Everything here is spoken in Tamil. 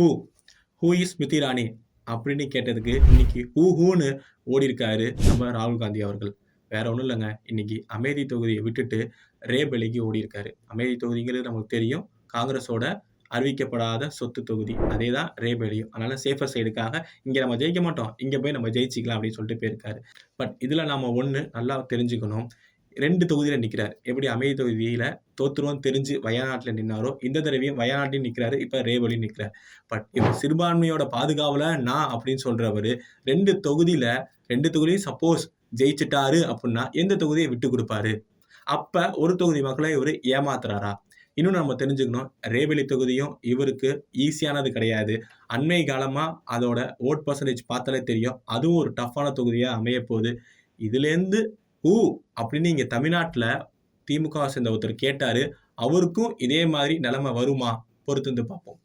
Who who is Smriti Irani அப்படின்னு கேட்டதுக்கு இன்னைக்கு ஹூ ஹூன்னு ஓடி இருக்காரு நம்ம ராகுல் காந்தி அவர்கள். வேற ஒன்றும் இல்லைங்க. இன்னைக்கு அமேதி தொகுதியை விட்டுட்டு ரேபலிக்கு ஓடி இருக்காரு அமேதி தொகுதிங்கிறது நமக்கு தெரியும். காங்கிரஸோட அறிவிக்கப்படாத சொத்து தொகுதி. அதே தான் ரேபேலியும். அதனால சேஃபர் சைடுக்காக இங்கே நம்ம ஜெயிக்க மாட்டோம். இங்கே போய் நம்ம ஜெயிச்சிக்கலாம் அப்படின்னு சொல்லிட்டு போயிருக்காரு. பட் இதில் நம்ம ஒன்று நல்லா தெரிஞ்சுக்கணும். ரெண்டு தொகுதியில் நிற்கிறார் எப்படி அமைதி தொகுதியில் தோத்துருவோம் தெரிஞ்சு வயநாட்டில் நின்னாரோ இந்த தடவையும் வயநாட்டில் நிற்கிறாரு இப்போ ரேவலி நிற்கிறார் பட் இப்போ சிறுபான்மையோட பாதுகாவல நான் அப்படின்னு சொல்கிறவர் ரெண்டு தொகுதியில் ரெண்டு தொகுதியும் சப்போஸ் ஜெயிச்சிட்டாரு அப்படின்னா எந்த தொகுதியை விட்டு கொடுப்பாரு? அப்போ ஒரு தொகுதி மக்களை இவர் ஏமாத்துறாரா? இன்னும் நம்ம தெரிஞ்சுக்கணும் ரேவெளி தொகுதியும் இவருக்கு ஈஸியானது கிடையாது. அண்மை காலமாக அதோட ஓட் பர்சன்டேஜ் பார்த்தாலே தெரியும். அதுவும் ஒரு டஃப்பான தொகுதியாக அமைய போகுது இதுலேருந்து ஊ அப்படின்னு இங்கே தமிழ்நாட்டில் திமுக சேர்ந்த ஒருத்தர் கேட்டார் அவருக்கும் இதே மாதிரி நிலைமை வருமா? பொறுத்து வந்து பார்ப்போம்.